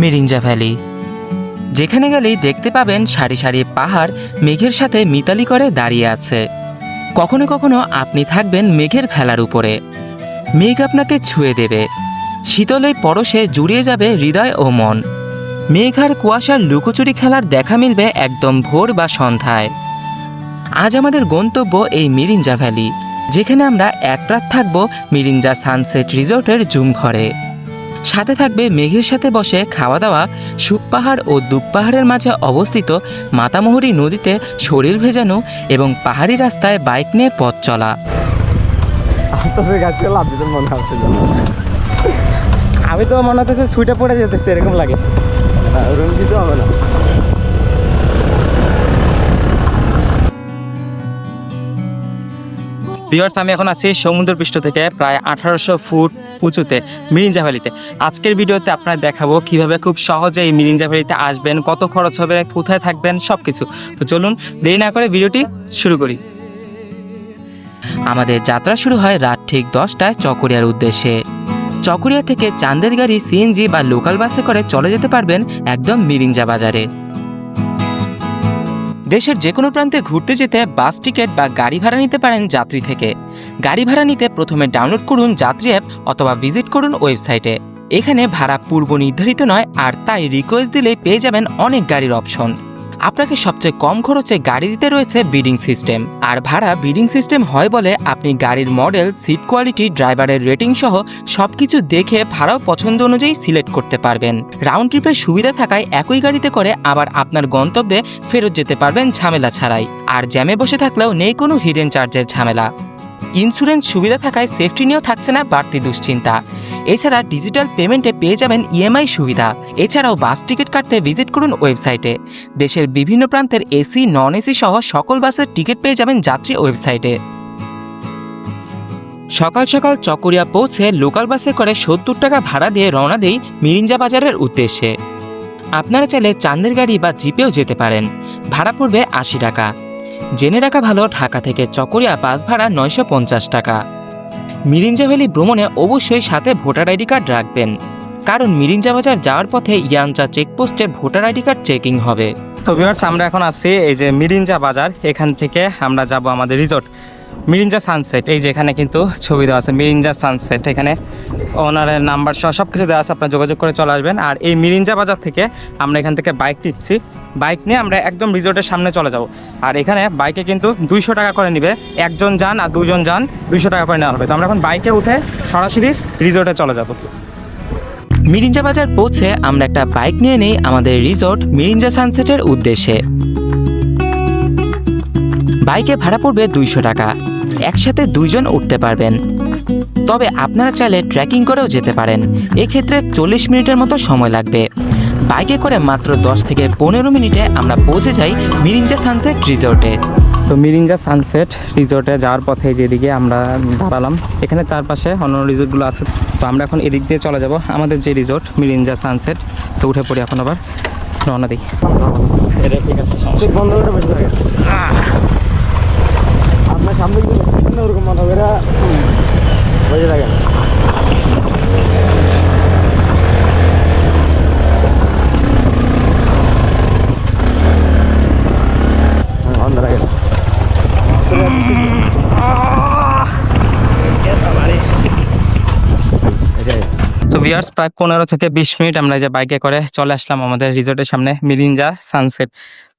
Mirinja valley. যেখানে গেলেই দেখতে পাবেন সারি সারি পাহাড় মেঘের সাথে মিতালি করে দাঁড়িয়ে আছে। কখনো কখনো আপনি থাকবেন মেঘের ফেলার উপরে। মেঘ আপনাকে ছুঁয়ে দেবে। শীতলের পরশে জুড়িয়ে যাবে হৃদয় ও মন। মেঘ আর কুয়াশার লুকোচুরি খেলার দেখা মিলবে একদম ভোর বা সন্ধ্যায়। আজ আমাদের গন্তব্য এই মিরিঞ্জা ভ্যালি, যেখানে আমরা এক রাত থাকব মিরিঞ্জা সানসেট রিসোর্টের জুম ঘরে সাথে থাকবে মেঘের সাথে বসে খাওয়া দাওয়া সুপ পাহাড় ও দুপ পাহাড়ের মাঝে অবস্থিত মাতামুহুরি নদীতে শরীর ভেজানো এবং পাহাড়ি রাস্তায় বাইক নিয়ে পথ চলা মনে। আমি তো মনে হচ্ছে ছুটে পড়ে যেতেছে এরকম লাগে ওরকম কিছু হবে না ভিউয়ার্স আমি এখন আছি সমুদ্র পৃষ্ঠ থেকে প্রায় আঠারোশো ফুট উঁচুতে, মিরিঞ্জা ভ্যালিতে। আজকের ভিডিওতে আপনারা দেখাবো কীভাবে খুব সহজে এই মিরিঞ্জা ভ্যালিতে আসবেন, কত খরচ হবে, কোথায় থাকবেন সব কিছু তো চলুন, দেরি না করে ভিডিওটি শুরু করি। আমাদের যাত্রা শুরু হয় রাত ঠিক দশটায় চকরিয়ার উদ্দেশ্যে। চকরিয়া থেকে চান্দের গাড়ি, সিএনজি বা লোকাল বাসে করে চলে যেতে পারবেন একদম মিরিঞ্জা বাজারে। দেশের যে কোনো প্রান্তে ঘুরতে যেতে বাস টিকিট বা গাড়ি ভাড়া নিতে পারেন যাত্রী থেকে। গাড়ি ভাড়া নিতে প্রথমে ডাউনলোড করুন যাত্রী অ্যাপ অথবা ভিজিট করুন ওয়েবসাইটে এখানে ভাড়া পূর্ব নির্ধারিত নয়, আর তাই রিকোয়েস্ট দিলেই পেয়ে যাবেন অনেক গাড়ির অপশন আপনাকে সবচেয়ে কম খরচে গাড়ি দিতে রয়েছে বিডিং সিস্টেম আর ভাড়া বিডিং সিস্টেম হয় বলে আপনি গাড়ির মডেল সিট কোয়ালিটি ড্রাইভারের রেটিং সহ সবকিছু দেখে ভাড়াও পছন্দ অনুযায়ী সিলেক্ট করতে পারবেন। রাউন্ড ট্রিপের সুবিধা থাকায় একই গাড়িতে করে আবার আপনার গন্তব্যে ফেরত যেতে পারবেন ঝামেলা ছাড়াই। আর জ্যামে বসে থাকলেও নেই কোনো হিডেন চার্জের ঝামেলা। ইন্স্যুরেন্স সুবিধা থাকায় সেফটি নিয়েও থাকছে না বাড়তি দুশ্চিন্তা। এছাড়া ডিজিটাল পেমেন্টে পেয়ে যাবেন ইএমআই সুবিধা। এছাড়াও বাস টিকিট কাটতে ভিজিট করুন ওয়েবসাইটে। দেশের বিভিন্ন প্রান্তের এসি নন এসি সহ সকল বাসের টিকিট পেয়ে যাবেন যাত্রী ওয়েবসাইটে। সকাল সকাল চকরিয়া পৌঁছে লোকাল বাসে করে সত্তর টাকা ভাড়া দিয়ে রওনা দেই মিরিঞ্জা বাজারের উদ্দেশ্যে। আপনারা চাইলে চান্দের গাড়ি বা জিপেও যেতে পারেন। ভাড়া পড়বে আশি টাকা। জেনে রাখা ভালো, ঢাকা থেকে চকরিয়া বাস ভাড়া নয়শো পঞ্চাশ টাকা। মিরিঞ্জা ভ্যালি ভ্রমণে অবশ্যই সাথে ভোটার আইডি কার্ড রাখবেন। কারণ মিরিঞ্জা বাজার যাওয়ার পথে ইয়াঞ্চা চেকপোস্টে ভোটার আইডি কার্ড চেকিং হবে। তো ভিউয়ার্স আমরা এখন আছি এই যে মিরিঞ্জা বাজার। এখান থেকে আমরা যাব আমাদের রিসোর্ট মিরিঞ্জা সানসেট এই যে এখানে কিন্তু ছবি দেওয়া আছে, মিরিঞ্জা সানসেট এখানে ওনারের নাম্বার সহ সব কিছু দেওয়া আছে, আপনার যোগাযোগ করে চলে আসবেন। আর এই মিরিঞ্জা বাজার থেকে আমরা এখান থেকে বাইক নিচ্ছি বাইক নিয়ে আমরা একদম রিজোর্টের সামনে চলে যাব। আর এখানে বাইকে কিন্তু দুইশো টাকা করে নিবে। একজন যান আর দুজন যান, দুইশো টাকা করে নেওয়া হবে। তো আমরা এখন বাইকে উঠে সরাসরি রিজোর্টে চলে যাব। মিরিঞ্জা বাজার পৌঁছে আমরা একটা বাইক নিয়ে নিই আমাদের রিসোর্ট মিরিঞ্জা সানসেটের উদ্দেশ্যে। বাইকে ভাড়া পড়বে দুইশো টাকা। একসাথে দুইজন উঠতে পারবেন। তবে আপনারা চাইলে ট্রেকিং করেও যেতে পারেন। এক্ষেত্রে চল্লিশ মিনিটের মতো সময় লাগবে। বাইকে করে মাত্র দশ থেকে পনেরো মিনিটে আমরা পৌঁছে যাই মিরিঞ্জা সানসেট রিসোর্টে। তো মিরিঞ্জা সানসেট রিসোর্টে যাওয়ার পথে যেদিকে আমরা দাঁড়ালাম এখানে চারপাশে অন্য রিসোর্টগুলো আছে। তো আমরা এখন এদিক দিয়ে চলে যাব আমাদের যে রিসোর্ট মিরিঞ্জা সানসেট। তো উঠে পড়ি এখন আবার রওনা দিই। ঠিক আছে তো ভিয়ার্স প্রায় পনেরো থেকে বিশ মিনিট আমরা এই যে বাইকে করে চলে আসলাম আমাদের রিসোর্টের সামনে মিরিঞ্জা সানসেট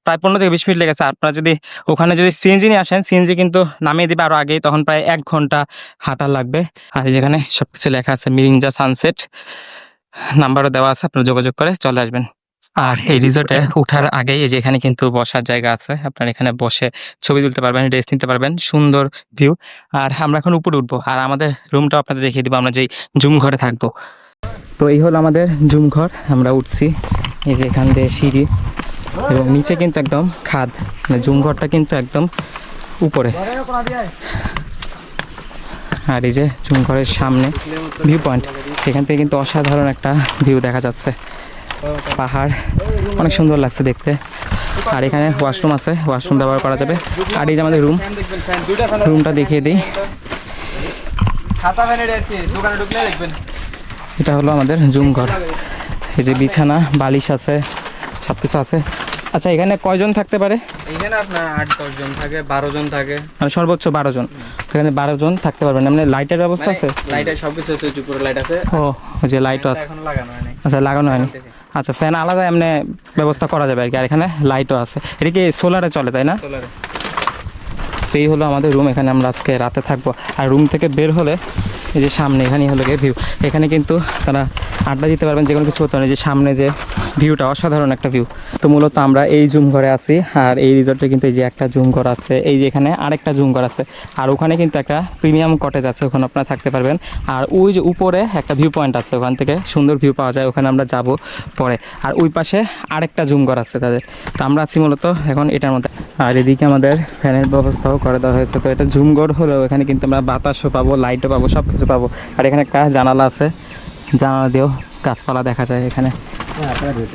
প্রায় পনেরো থেকে বিশ মিনিট লেগেছে। আপনারা যদি ওখানে যদি সিএনজি নিয়ে আসেন, সিএনজি কিন্তু নামিয়ে দিবে আরও আগেই, তখন প্রায় এক ঘণ্টা হাঁটা লাগবে। আর যেখানে সব কিছু লেখা আছে, মিরিঞ্জা সানসেট, নাম্বারও দেওয়া আছে, আপনারা যোগাযোগ করে চলে আসবেন। আর এই রিসোর্টে ওঠার আগেই যে এখানে কিন্তু বসার জায়গা আছে, আপনারা এখানে বসে ছবি তুলতে পারবেন রেস্ট নিতে পারবেন, সুন্দর ভিউ। আর আমরা এখন উপরে উঠবো, আর আমাদের রুমটাও আপনাদের দেখিয়ে দিব, আমরা যেই জুম ঘরে থাকব। তো এই হলো আমাদের জুম ঘর, আমরা উঠছি। এই যে এখান দিয়ে সিঁড়ি। এবং নিচে কিন্তু একদম খাদ মানে জুম ঘরটা কিন্তু একদম উপরে। আর এই যে জুম ঘরের সামনে ভিউ পয়েন্ট এখান থেকে কিন্তু অসাধারণ একটা ভিউ দেখা যাচ্ছে। পাহাড়, অনেক সুন্দর লাগছে দেখতে। আর এখানে ওয়াশরুম আছে ওয়াশরুম ব্যবহার করা যাবে। আর এই যে আমাদের রুম রুমটা দেখিয়ে দিই। এটা হলো আমাদের জুম ঘর। এই যে বিছানা, বালিশ আছে। সব কিছু আছে। আচ্ছা এখানে কয়জন থাকতে পারে? এখানে আপনার আট দশ জন থাকে বারো জন থাকে। মানে সর্বোচ্চ বারো জন। এখানে বারো জন থাকতে পারবেন মানে লাইটের ব্যবস্থা আছে? লাইটের সব কিছু আছে উপরে লাইট আছে। ও যে লাইটও আছে। এখন লাগানো হয়নি। আচ্ছা লাগানো হয়নি। আচ্ছা ফ্যান আলাদা এমনি ব্যবস্থা করা যাবে আর কি। আর এখানে লাইটও আছে। এটা কি সোলারে চলে তাই না? সোলারে। তো এই হলো আমাদের রুম। এখানে আমরা আজকে রাতে থাকব। আর রুম থেকে বের হলে এই যে সামনে এখানেই হলো গিয়ে ভিউ এখানে কিন্তু তারা আড্ডা দিতে পারবেন যে কোনো কিছু করতে যে সামনে যে ভিউটা অসাধারণ একটা ভিউ তো মূলত আমরা এই জুম ঘরে আছি, আর এই রিসর্টে কিন্তু এই যে একটা জুম ঘর আছে, এই যে এখানে আরেকটা জুম ঘর আছে। আর ওখানে কিন্তু একটা প্রিমিয়াম কটেজ আছে, ওখানে আপনারা থাকতে পারবেন। আর ওই যে উপরে একটা ভিউ পয়েন্ট আছে, ওখান থেকে সুন্দর ভিউ পাওয়া যায়, ওখানে আমরা যাব পরে। আর ওই পাশে আরেকটা জুম ঘর আছে তাদের। তো আমরা আছি মূলত এখন এটার মধ্যে। আর এদিকে আমাদের ফ্যানের ব্যবস্থাও করে দেওয়া হয়েছে। তো এটা জুম ঘর হলেও এখানে কিন্তু আমরা বাতাসও পাবো লাইটও পাবো সব কিছু পাবো। আর এখানে একটা জানালা আছে। জানালা দিয়েও গাছপালা দেখা যায় এখানে।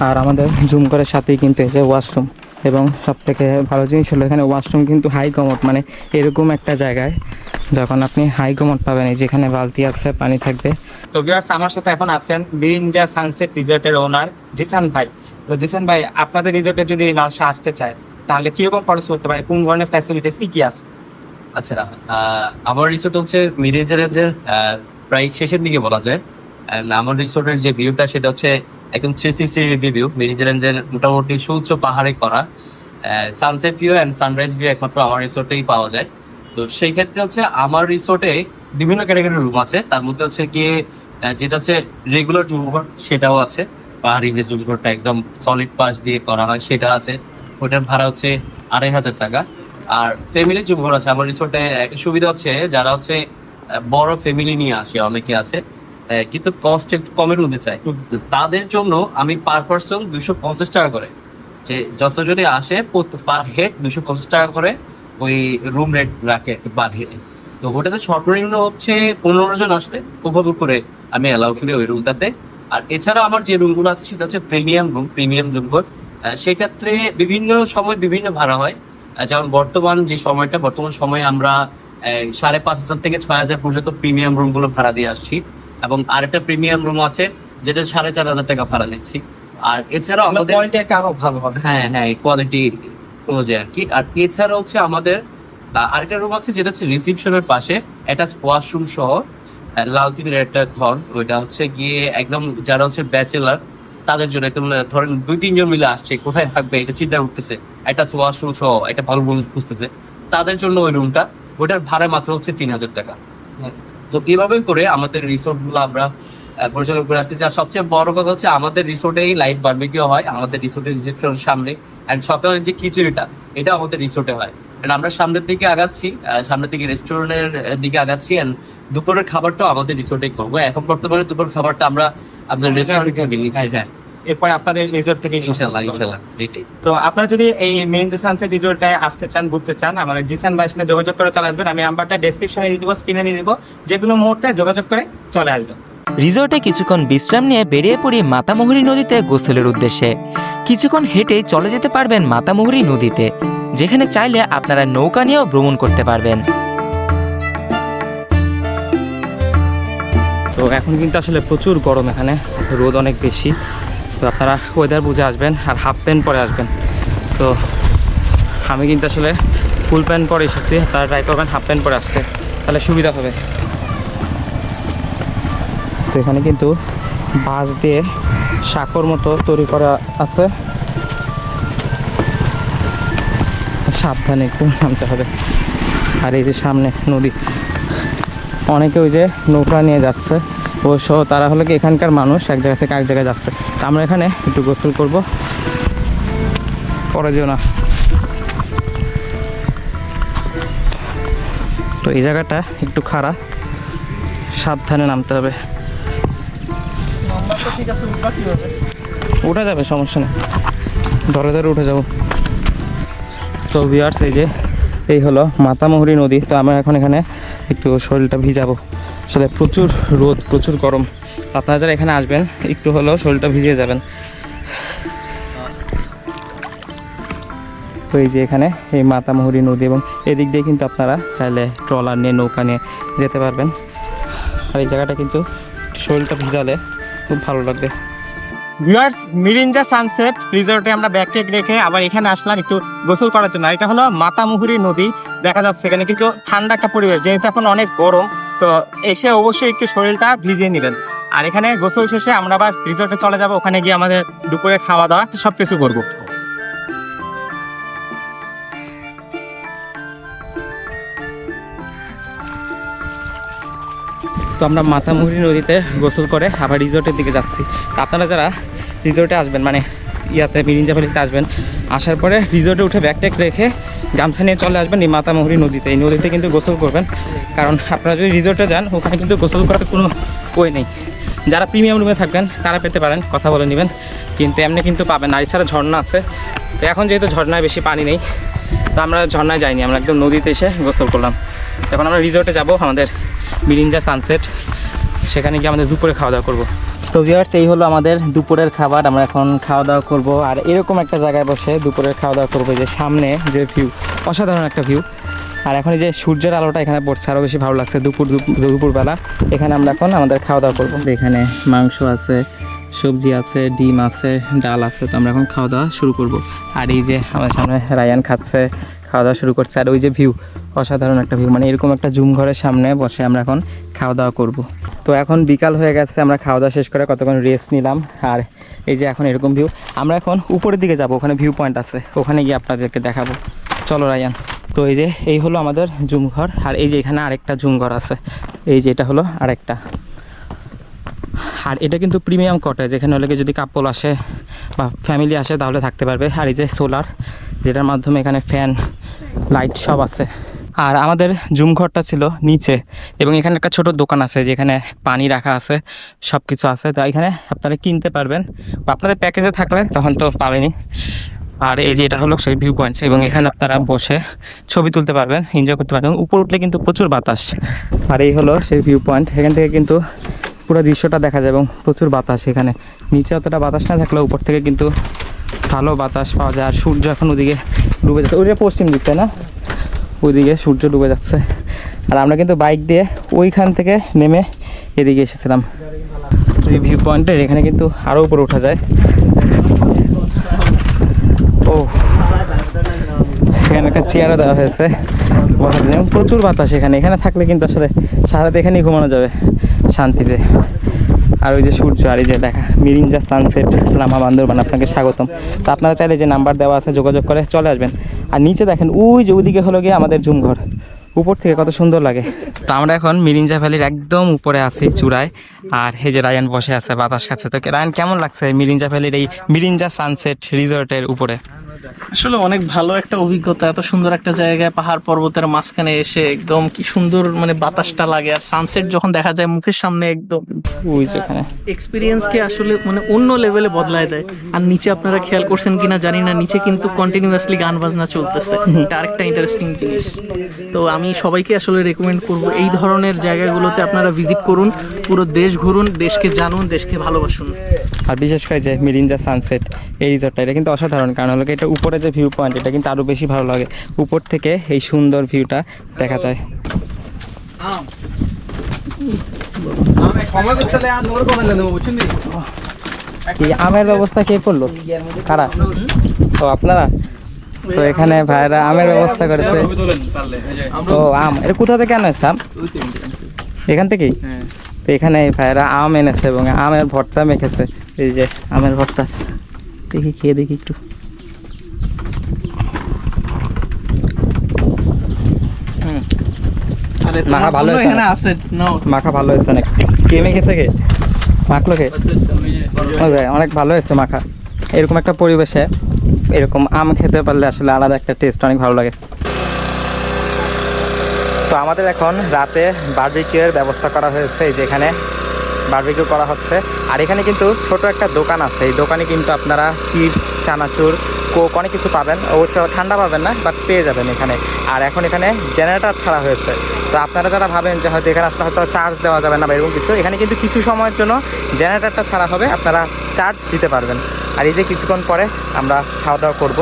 আর আমাদের জুম করার সাথেই কিন্তু যে ওয়াশরুম এবং সব থেকে ভালো জিনিস হলো এখানে ওয়াশরুম কিন্তু হাই কমট মানে এরকম একটা জায়গায় যখন আপনি হাই কমোড পাবেন, এই যেখানে বালতি আছে, পানি থাকবে। তো ভিউয়ার্স আমার সাথে এখন আছেন বিরিঞ্জা সানসেট রিসোর্টের ওনার জিসান ভাই। তো জিসান ভাই, আপনাদের রিসোর্টে যদি মানুষ আসতে চায়, তাহলে কীরকম খরচ করতে পারে? কোন ধরনের ফ্যাসিলিটিস কি কি আছে? আচ্ছা আমার রিসোর্ট হচ্ছে আহ, প্রায় শেষের দিকে বলা যায়। আমার রিসোর্টের যে ভিউটা সেটা হচ্ছে একদম থ্রি সিক্সটি ভিউ মিরিঞ্জা রেঞ্জের মোটামুটি সুউচ্চ পাহাড়ে করা। Sunset view and sunrise view একমাত্র আমার রিসোর্টেই পাওয়া যায়। তো সেই ক্ষেত্রে হচ্ছে আমার রিসোর্টে বিভিন্ন ক্যাটাগরির রুম আছে। তার মধ্যে হচ্ছে গিয়ে যেটা হচ্ছে রেগুলার জুমঘর সেটাও আছে। পাহাড়ি যে জুমঘরটা একদম সলিড পাশ দিয়ে করা হয় সেটা আছে। ওটার ভাড়া হচ্ছে আড়াই হাজার টাকা। আর ফ্যামিলি জুমঘর আছে আমার রিসোর্টে একটা সুবিধা হচ্ছে যারা হচ্ছে বড় ফ্যামিলি নিয়ে আসে অনেকে আছে কিন্তু কস্ট একটু কমের মধ্যে চাই। তাদের জন্য আমি পার পার্সন দুশো পঞ্চাশ টাকা করে যে যত যদি আসে পার হেড দুশো পঞ্চাশ টাকা করে ওই রুম রেট রাখে পার হেড তো ওটাতে সর্বনিম্ন হচ্ছে পনেরো জন আসলে উপভোগ করে আমি অ্যালাউ করি ওই রুমটাতে আর এছাড়া আমার যে রুমগুলো আছে সেটা হচ্ছে প্রিমিয়াম রুম প্রিমিয়াম জুমঘর সেক্ষেত্রে বিভিন্ন সময় বিভিন্ন ভাড়া হয়। যেমন বর্তমান যে সময়টা বর্তমান সময়ে আমরা সাড়ে পাঁচ হাজার থেকে ছয় হাজার পর্যন্ত প্রিমিয়াম রুমগুলো ভাড়া দিয়ে আসছি এবং আরেকটা প্রিমিয়াম রুম আছে যেটা সাড়ে চার হাজার টাকা ভাড়া নিচ্ছি। আর এছাড়াও আমাদের কোয়ালিটি আরও ভালো হবে। হ্যাঁ হ্যাঁ কোয়ালিটি অনুযায়ী আর কি আর এছাড়া হচ্ছে আমাদের আরেকটা রুম আছে যেটা হচ্ছে রিসিপশনের পাশে অ্যাটাচ ওয়াশরুম সহ লাল টিনের একটা ঘর। ওইটা হচ্ছে গিয়ে একদম যারা হচ্ছে ব্যাচেলার তাদের জন্য একদম ধরেন দুই তিনজন মিলে আসছে কোথায় থাকবে এটা চিন্তা করতেছে অ্যাটাচ ওয়াশরুম সহ একটা ভালো রুম খুঁজতেছে। তাদের জন্য ওই রুমটা ওইটার ভাড়া মাত্র হচ্ছে তিন হাজার টাকা। তো এভাবে করে আমাদের রিসোর্টগুলো আমরা পরিচালনা করে আসতেছি। আর সবচেয়ে বড় কথা হচ্ছে আমাদের রিসোর্টেই লাইভ বার্বিকিউ হয়। আমাদের রিসোর্টের রিসেপশনের সামনে। অ্যান্ড সকালের যে খিচুড়িটা এটা আমাদের রিসোর্টে হয়। আমরা সামনের দিকে আগাচ্ছি সামনের দিকে রেস্টুরেন্টের দিকে আগাচ্ছি। অ্যান্ড দুপুরের খাবারটাও আমাদের রিসোর্টেই করব এখন বর্তমানে দুপুরের খাবারটা আমরা আপনার রেস্টুরেন্ট থেকে নিচ্ছি। এরপর আপনাদের রিসোর্ট থেকে ইনশাল্লাহ ইনশাল্লাহ এটাই তো আপনারা যদি এই মিরিঞ্জা সানসেট রিসোর্টে আসতে চান ঘুরতে চান আমার জিসান ভাইয়ের সাথে যোগাযোগ করে চলে আসবেন। আমি নাম্বারটা ডেসক্রিপশনে দিয়ে দিব স্ক্রিনে দিয়ে দিব। যে কোনো মুহূর্তে যোগাযোগ করে চলে আসবেন। রিসোর্টে কিছুক্ষণ বিশ্রাম নিয়ে বেরিয়ে পড়ি মাতামুহুরী নদীতে গোসলের উদ্দেশ্যে। কিছুক্ষণ হেঁটে চলে যেতে পারবেন মাতামুহুরি নদীতে যেখানে চাইলে আপনারা নৌকা নিয়েও ভ্রমণ করতে পারবেন। তো এখন কিন্তু আসলে প্রচুর গরম এখানে রোদ অনেক বেশি। তো আপনারা ওয়েদার বুঝে আসবেন আর হাফ প্যান্ট পরে আসবেন। তো আমি কিন্তু আসলে ফুল প্যান্ট পরে এসেছি, তারা ট্রাই করবেন হাফ প্যান্ট পরে আসতে। তাহলে সুবিধা হবে। তো এখানে কিন্তু বাঁশ দিয়ে সাঁকর মতো তৈরি করা আছে। সাবধানে একটু নামতে হবে। আর এই যে সামনে নদী, অনেকে ওই যে নৌকা নিয়ে যাচ্ছে। অবশ্য তারা হলো কি এখানকার মানুষ, এক জায়গা থেকে আরেক জায়গায় যাচ্ছে। তো আমরা এখানে একটু গোসল করব। পরে যেও না। তো এই জায়গাটা একটু খারাপ সাবধানে নামতে হবে। উঠে যাবে, সমস্যা নেই। ধরে ধরে উঠে যাব। তো ভিউয়ার্স এই যে, এই হলো মাতামহুরী নদী। তো আমরা এখন এখানে একটু শরীরটা ভিজাবো। আসলে প্রচুর রোদ, প্রচুর গরম। আপনারা যারা এখানে আসবেন, একটু হলেও শরীরটা ভিজিয়ে যাবেন। তো এই যে এখানে, এই মাতামহুরী নদী এবং এদিক দিয়ে কিন্তু আপনারা চাইলে ট্রলার নিয়ে, নৌকা নিয়ে যেতে পারবেন। আর এই জায়গাটা কিন্তু শরীরটা ভিজালে খুব ভালো লাগবে। ভিউয়ার্স, মিরিঞ্জা সানসেট রিসোর্টে আমরা ব্যাগ টেক রেখে আবার এখানে আসলাম একটু গোসল করার জন্য। এটা হলো মাতামুহুরি নদী। দেখা যাচ্ছে এখানে, কিন্তু ঠান্ডা একটা পরিবেশ, যেহেতু এখন অনেক গরম, তো এসে অবশ্যই একটু শরীরটা ভিজিয়ে নেবেন। আর এখানে গোসল শেষে আমরা আবার রিসোর্টে চলে যাব, ওখানে গিয়ে আমাদের দুপুরে খাওয়া দাওয়া সব কিছু করব। তো আমরা মাথামুহুরি নদীতে গোসল করে আবার রিসোর্টের দিকে যাচ্ছি। আপনারা যারা রিসোর্টে আসবেন মানে ইয়াতে মিরিঞ্জা ভ্যালিতে আসবেন, আসার পরে রিসোর্টে উঠে ব্যাগট্যাগ রেখে গামছা নিয়ে চলে আসবেন এই মাতামুহুরি নদীতে। এই নদীতে কিন্তু গোসল করবেন। কারণ আপনারা যদি রিসোর্টে যান, ওখানে কিন্তু গোসল করার কোনো ওয়ে নেই। যারা প্রিমিয়াম রুমে থাকবেন, তারা পেতে পারেন, কথা বলে নেবেন। কিন্তু এমনি কিন্তু পাবেন আর এছাড়া ঝর্ণা আছে। তো এখন যেহেতু ঝর্ণায় বেশি পানি নেই, তো আমরা ঝর্ণায় যাইনি। আমরা একদম নদীতে এসে গোসল করলাম। তখন আমরা রিসোর্টে যাব আমাদের মিরিঞ্জা সানসেট সেখানে গিয়ে আমাদের দুপুরে খাওয়া দাওয়া করব। তো ভিউয়ার্স এই হলো আমাদের দুপুরের খাবার। আমরা এখন খাওয়া দাওয়া করব। আর এরকম একটা জায়গায় বসে দুপুরের খাওয়া দাওয়া করব যে সামনে যে ভিউ অসাধারণ একটা ভিউ আর এখন এই যে সূর্যের আলোটা এখানে পড়ছে আরও বেশি ভালো লাগছে দুপুর, দুপ- দুপুরবেলা। এখানে আমরা এখন আমাদের খাওয়া দাওয়া করব। এখানে মাংস আছে, সবজি আছে, ডিম আছে, ডাল আছে। তো আমরা এখন খাওয়া দাওয়া শুরু করব। আর এই যে আমাদের সামনে রায়ান খাচ্ছে খাওয়া দাওয়া শুরু করছে। আর ওই যে ভিউ অসাধারণ একটা ভিউ মানে এরকম একটা জুম ঘরের সামনে বসে আমরা এখন খাওয়া দাওয়া করব। তো এখন বিকাল হয়ে গেছে, আমরা খাওয়া দাওয়া শেষ করে কতক্ষণ রেস্ট নিলাম। আর এই যে এখন এরকম ভিউ আমরা এখন উপরের দিকে যাব, ওখানে ভিউ পয়েন্ট আছে। ওখানে গিয়ে আপনাদেরকে দেখাবো। চলো রায়ান। তো এই যে, এই হলো আমাদের জুম ঘর, আর এই যে এখানে আরেকটা জুম ঘর আছে। এই যে এটা হলো আরেকটা। আর এটা কিন্তু প্রিমিয়াম কটেজ এখানে হলে যদি কাপল আসে বা ফ্যামিলি আসে তাহলে থাকতে পারবে। আর এই যে সোলার যেটার মাধ্যমে এখানে ফ্যান লাইট সব আছে। আর আমাদের জুম ঘরটা ছিল নিচে এবং এখানে একটা ছোট দোকান আছে যেখানে পানি রাখা আছে সব কিছু আছে। তো এখানে আপনারা কিনতে পারবেন। বা আপনাদের প্যাকেজে থাকলে তখন তো পাবেনি আর এই যে এটা হলো সেই ভিউ পয়েন্ট এবং এখানে আপনারা বসে ছবি তুলতে পারবেন এনজয় করতে পারবেন। উপর উঠলে কিন্তু প্রচুর বাতাস। আর এই হলো সেই ভিউ পয়েন্ট এখান থেকে কিন্তু পুরো দৃশ্যটা দেখা যায় এবং প্রচুর বাতাস এখানে। নিচে অতটা বাতাস না থাকলেও উপর থেকে কিন্তু ভালো বাতাস পাওয়া যায়। আর সূর্য এখন ওদিকে ডুবে যাচ্ছে। ওইটা পশ্চিম দিকটা না? ওইদিকে সূর্য ডুবে যাচ্ছে। আর আমরা কিন্তু বাইক দিয়ে ওইখান থেকে নেমে এদিকে এসেছিলাম। এই ভিউ পয়েন্টের এখানে কিন্তু আরও উপরে ওঠা যায়। ও এখানে একটা চেয়ারও দেওয়া হয়েছে। বসার জন্য। প্রচুর বাতাস এখানে। এখানে থাকলে কিন্তু আসলে সারাতে এখানেই ঘুমানো যাবে শান্তিতে। আর ওই যে সূর্য, আর এই যে দেখা, মিরিঞ্জা সানসেট, লামা বান্দরবান, আপনাকে স্বাগতম। তো আপনারা চাইলে যে নাম্বার দেওয়া আছে যোগাযোগ করে চলে আসবেন। আর নিচে দেখেন, ওই যে ওইদিকে হলো গিয়ে আমাদের জুম ঘর। উপর থেকে কত সুন্দর লাগে। তো আমরা এখন মিরিঞ্জা ভ্যালির একদম উপরে আছি চূড়ায়, আর এই যে রায়ান বসে আছে বাতাস কাছে তো রায়ন, কেমন লাগছে মিরিঞ্জা ভ্যালির এই মিরিঞ্জা সানসেট রিসোর্টের উপরে? আসলে অনেক ভালো একটা অভিজ্ঞতা এত সুন্দর একটা জায়গায় পাহাড় পর্বতের মাঝখানে এসে একদম কি সুন্দর মানে বাতাসটা লাগে আর সানসেট যখন দেখা যায় মুখের সামনে একদম। ওই ওখানে এক্সপিরিয়েন্সকে আসলে মানে অন্য লেভেলে বদলায় দেয়। আর নিচে আপনারা খেয়াল করছেন কিনা জানি না নিচে কিন্তু কন্টিনিউয়াসলি গান বাজনা চলতেছে। এটা আরেকটা ইন্টারেস্টিং জিনিস। তো আমি সবাইকে আসলে রেকমেন্ড করব এই ধরনের জায়গাগুলোতে আপনারা ভিজিট করুন পুরো দেশ ঘুরুন দেশকে জানুন দেশকে ভালোবাসুন। আর বিশেষ করে যে মিরিঞ্জা সানসেট এই রিসোর্টটা এটা কিন্তু অসাধারণ। কারণ হলো এটা উপরে যে ভিউ পয়েন্ট এটা কিন্তু আরও বেশি ভালো লাগে। উপর থেকে এই সুন্দর ভিউটা দেখা যায়। কি আমের ব্যবস্থা কে করল? কারা? তো আপনারা? তো এখানে ভাইরা আমের ব্যবস্থা করেছে। ও আম। এটা কোথা থেকে আনেছে আম? এখান থেকেই? তো এখানে ভাইরা আম এনেছে এবং আমের ভর্তা মেখেছে। এই যে আমের ভর্তা। দেখি খেয়ে দেখি একটু। হুম। আরে ভালো হয়েছে না? আছে মাখা ভালো হয়েছে অনেক। কে মেখেছে কে? মাখলো কে? ভাই, অনেক ভালো হয়েছে মাখা। এরকম একটা পরিবেশে এরকম আম খেতে পারলে আসলে আলাদা একটা টেস্ট অনেক ভালো লাগে। তো আমাদের এখন রাতে বার্বিকিউয়ের ব্যবস্থা করা হয়েছে এই যে এখানে। বার্বিকিউ করা হচ্ছে। আর এখানে কিন্তু ছোট একটা দোকান আছে। এই দোকানে কিন্তু আপনারা চিপস, চানাচুর, কোক অনেক কিছু পাবেন। অবশ্য ঠান্ডা পাবেন না বাট পেয়ে যাবেন এখানে। আর এখন এখানে জেনারেটর ছাড়া হয়েছে। তো আপনারা যারা ভাবেন যে হয়তো এখানে আসলে হয়তো চার্জ দেওয়া যাবে না বা এরকম কিছু, এখানে কিন্তু কিছু সময়ের জন্য জেনারেটরটা ছাড়া হবে। আপনারা চার্জ দিতে পারবেন। আর এই যে কিছুক্ষণ পরে আমরা খাওয়া দাওয়া করব।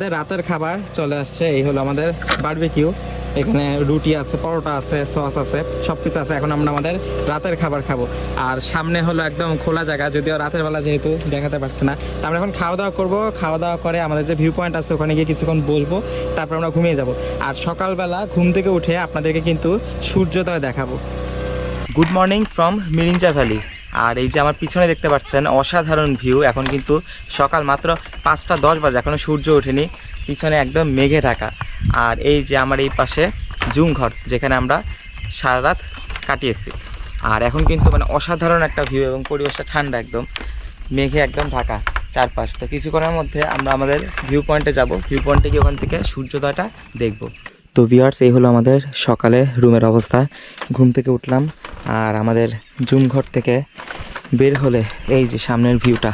আমাদের রাতের খাবার চলে আসছে। এই হলো আমাদের বারবিকিউ এখানে রুটি আছে, পরোটা আছে সস আছে সব কিছু আছে। এখন আমরা আমাদের রাতের খাবার খাব। আর সামনে হলো একদম খোলা জায়গা, যদিও রাতের বেলা যেহেতু দেখাতে পারছে না। তো আমরা এখন খাওয়া দাওয়া করব। খাওয়া দাওয়া করে আমাদের যে ভিউ পয়েন্ট আছে, ওখানে গিয়ে কিছুক্ষণ বসবো। তারপর আমরা ঘুমিয়ে যাব। আর সকালবেলা ঘুম থেকে উঠে আপনাদেরকে কিন্তু সূর্যোদয় দেখাবো। Good morning from Mirinja valley আর এই যে আমার পিছনে দেখতে পাচ্ছেন, অসাধারণ ভিউ এখন কিন্তু সকাল মাত্র পাঁচটা দশ বাজে এখনও সূর্য ওঠেনি। পিছনে একদম মেঘে ঢাকা। আর এই যে আমার এই পাশে জুম ঘর যেখানে আমরা সারা রাত কাটিয়েছি। আর এখন কিন্তু মানে অসাধারণ একটা ভিউ এবং পরিবেশটা ঠান্ডা একদম। মেঘে একদম ঢাকা চারপাশ। তো কিছুক্ষণের মধ্যে আমরা আমাদের ভিউ পয়েন্টে যাব। ভিউ পয়েন্টে গিয়ে ওখান থেকে সূর্যোদয়টা দেখব। তো ভিউয়ার্স এই হলো আমাদের সকালে রুমের অবস্থা। ঘুম থেকে উঠলাম আর আমাদের জুম ঘর থেকে বের হলে এই যে সামনের ভিউটা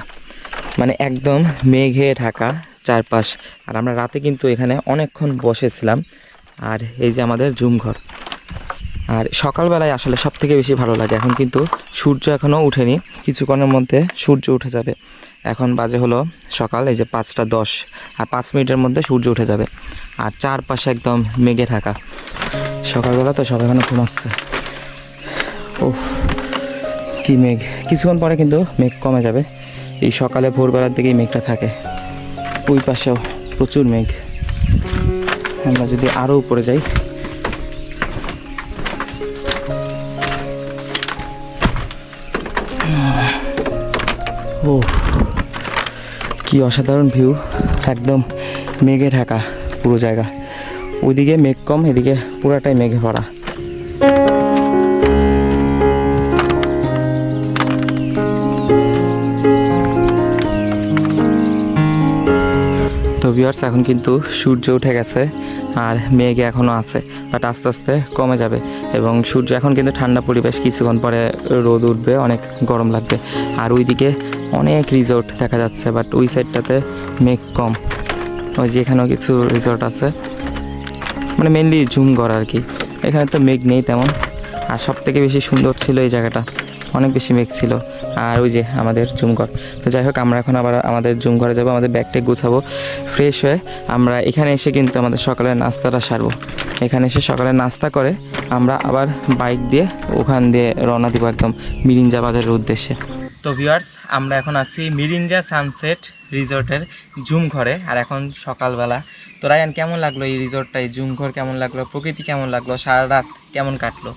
মানে একদম মেঘে ঢাকা চারপাশ। আর আমরা রাতে কিন্তু এখানে অনেকক্ষণ বসেছিলাম। আর এই যে আমাদের জুম ঘর। আর সকালবেলায় আসলে সব থেকে বেশি ভালো লাগে। এখন কিন্তু সূর্য এখনও উঠেনি। কিছুক্ষণের মধ্যে সূর্য উঠে যাবে। এখন বাজে হলো সকাল, এই যে পাঁচটা দশ। আর পাঁচ মিনিটের মধ্যে সূর্য উঠে যাবে। আর চারপাশে একদম মেঘে ঢাকা। সকালবেলা তো সব এখনও ঘুমাচ্ছে উফ, কি মেঘ। কিছুক্ষণ পরে কিন্তু মেঘ কমে যাবে। এই সকালে ভোরবেলার দিকেই মেঘটা থাকে। ওই পাশেও প্রচুর মেঘ। আমরা যদি আরও উপরে যাই। ও কি অসাধারণ ভিউ একদম মেঘে ঢাকা পুরো জায়গা। ওইদিকে মেঘ কম, এদিকে পুরাটাই মেঘে ভরা। তো ভিউয়ার্স এখন কিন্তু সূর্য উঠে গেছে আর মেঘ এখনও আছে বাট আস্তে আস্তে কমে যাবে। এবং সূর্য এখন কিন্তু ঠান্ডা পরিবেশ, কিছুক্ষণ পরে রোদ উঠবে, অনেক গরম লাগবে। আর ওইদিকে অনেক রিসোর্ট দেখা যাচ্ছে বাট ওই সাইডটাতে মেঘ কম। ওই যে এখানেও কিছু রিসোর্ট আছে। মানে মেনলি ঝুমঘর আর কি। এখানে তো মেঘ নেই তেমন। আর সব থেকে বেশি সুন্দর ছিল এই জায়গাটা। অনেক বেশি মেঘ ছিল। আর ওই যে আমাদের জুমঘর তো যাই হোক, আমরা এখন আবার আমাদের জুমঘরে যাব, আমাদের ব্যাগটা গুছাবো। ফ্রেশ হয়ে আমরা এখানে এসে কিন্তু আমাদের সকালের নাস্তাটা সারবো। এখানে এসে সকালে নাস্তা করে আমরা আবার বাইক দিয়ে ওখান দিয়ে রওনা দিব একদম মিরিঞ্জা বাজারের উদ্দেশ্যে। তো ভিউয়ার্স, আমরা এখন আছি মিরিঞ্জা সানসেট রিসোর্টের জুম ঘরে। আর এখন সকালবেলা। তো রায়ান, কেমন লাগল এই রিসোর্টটা, এই জুম ঘর কেমন লাগল, প্রকৃতি কেমন লাগল, সারা রাত কেমন কাটলো?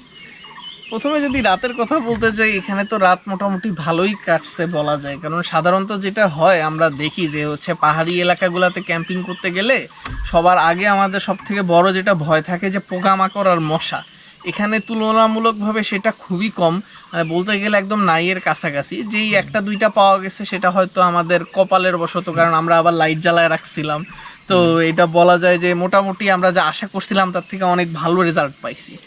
প্রথমে যদি রাতের কথা বলতে চাই এখানে তো রাত মোটামুটি ভালোই কাটছে বলা যায়। কারণ সাধারণত যেটা হয়, আমরা দেখি যে হচ্ছে পাহাড়ি এলাকাগুলোতে ক্যাম্পিং করতে গেলে সবার আগে আমাদের সব থেকে বড় যেটা ভয় থাকে যে পোকামাকড় আর মশা। এখানে তুলনামূলকভাবে সেটা খুবই কম। মানে বলতে গেলে একদম নাইয়ের কাছাকাছি। যেই একটা দুইটা পাওয়া গেছে সেটা হয়তো আমাদের কপালের বশত কারণ আমরা আবার লাইট জ্বালায় রাখছিলাম। তো এটা বলা যায় যে মোটামুটি আমরা যা আশা করছিলাম তার থেকে অনেক ভালো রেজাল্ট পাইছি।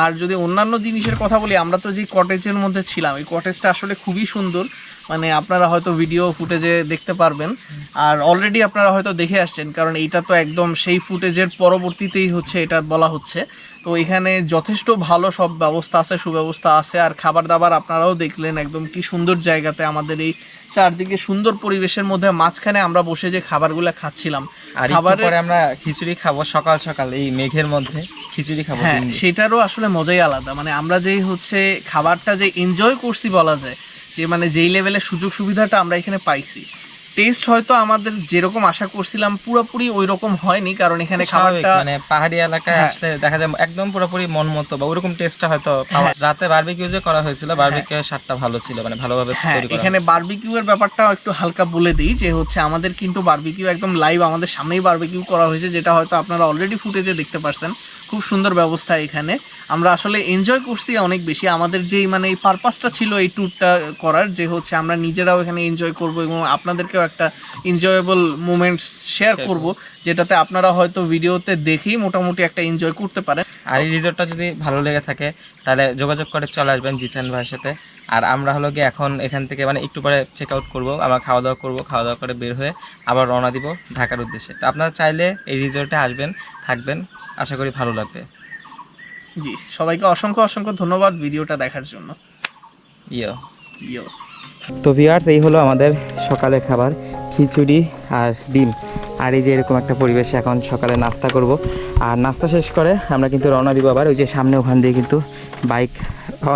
আর যদি অন্যান্য জিনিসের কথা বলি আমরা তো যে কটেজের মধ্যে ছিলাম এই কটেজটা আসলে খুবই সুন্দর। মানে আপনারা হয়তো ভিডিও ফুটেজে দেখতে পারবেন। আর অলরেডি আপনারা হয়তো দেখে আসছেন কারণ এইটা তো একদম সেই ফুটেজের পরবর্তীতেই হচ্ছে এটা বলা হচ্ছে। তো এখানে যথেষ্ট ভালো সব ব্যবস্থা আছে সুব্যবস্থা আছে। আর খাবার দাবার আপনারাও দেখলেন একদম কি সুন্দর জায়গাতে আমাদের এই চারদিকে সুন্দর পরিবেশের মধ্যে মাঝখানে আমরা বসে যে খাবারগুলো খাচ্ছিলাম। আর একটু পরে আমরা খিচুড়ি খাব সকাল সকাল এই মেঘের মধ্যে খিচুড়ি খাব হ্যাঁ সেটারও আসলে মজাই আলাদা। মানে আমরা যেই হচ্ছে খাবারটা যে এনজয় করছি বলা যায় যে মানে যেই লেভেলের সুযোগ সুবিধাটা আমরা এখানে পাইছি। টেস্ট হয়তো আমাদের যেরকম আশা করছিলাম পুরোপুরি ওই রকম হয়নি কারণ এখানে খাবারটা মানে পাহাড়ি এলাকায় হ্যাঁ। আসলে দেখা যায় একদম পুরোপুরি মন মতো বা ওরকম টেস্টটা হয়তো পাওয়া রাতে বারবিকিউ যে করা হয়েছিল বারবিকিউ স্বাদটা ভালো ছিল মানে ভালোভাবে হ্যাঁ তৈরি করা এখানে বারবিকিউ এর ব্যাপারটা একটু হালকা বলে দিই যে হচ্ছে আমাদের কিন্তু বারবিকিউ একদম লাইভ আমাদের সামনেই বারবিকিউ করা হয়েছে যেটা হয়তো আপনারা অলরেডি ফুটেজে দেখতে পারছেন। খুব সুন্দর ব্যবস্থা এখানে। আমরা আসলে এনজয় করছি অনেক বেশি। আমাদের যেই মানে এই পারপাসটা ছিল এই ট্যুরটা করার যে হচ্ছে আমরা নিজেরাও এখানে এনজয় করব এবং আপনাদেরকেও একটা এনজয়েবল মুমেন্টস শেয়ার করব যেটাতে আপনারা হয়তো ভিডিওতে দেখেই মোটামুটি একটা এনজয় করতে পারেন। আর এই রিসোর্টটা যদি ভালো লেগে থাকে তাহলে যোগাযোগ করে চলে আসবেন জিসান ভাইয়ের সাথে। আর আমরা হলো গিয়ে এখন এখান থেকে মানে একটু পরে চেক আউট করব আমরা খাওয়া দাওয়া করব খাওয়া দাওয়া করে বের হয়ে আবার রওনা দিব ঢাকার উদ্দেশ্যে। তো আপনারা চাইলে এই রিসোর্টে আসবেন থাকবেন। আশা করি ভালো লাগবে। জি সবাইকে অসংখ্য অসংখ্য ধন্যবাদ ভিডিওটা দেখার জন্য। ইয়ো। ইয়ো। তো ভিউয়ার্স এই হলো আমাদের সকালের খাবার খিচুড়ি আর ডিম। আর এই যে এরকম একটা পরিবেশে এখন সকালে নাস্তা করব। আর নাস্তা শেষ করে আমরা কিন্তু রওনা দিব আবার ওই যে সামনে ওখান দিয়ে কিন্তু বাইক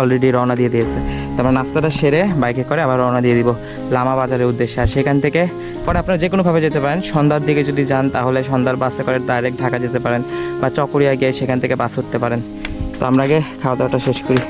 অলরেডি রওনা দিয়ে দিয়েছে। তো আমরা নাস্তাটা সেরে বাইকে করে আবার রওনা দিয়ে দিব লামা বাজারের উদ্দেশ্যে। আর সেখান থেকে পরে আপনারা যে কোনোভাবে যেতে পারেন। সন্ধ্যার দিকে যদি যান তাহলে সন্ধ্যার বাসে করে ডাইরেক্ট ঢাকা যেতে পারেন বা চকরিয়া গিয়ে সেখান থেকে বাস উঠতে পারেন। তো আমরা আগে খাওয়া দাওয়াটা শেষ করি।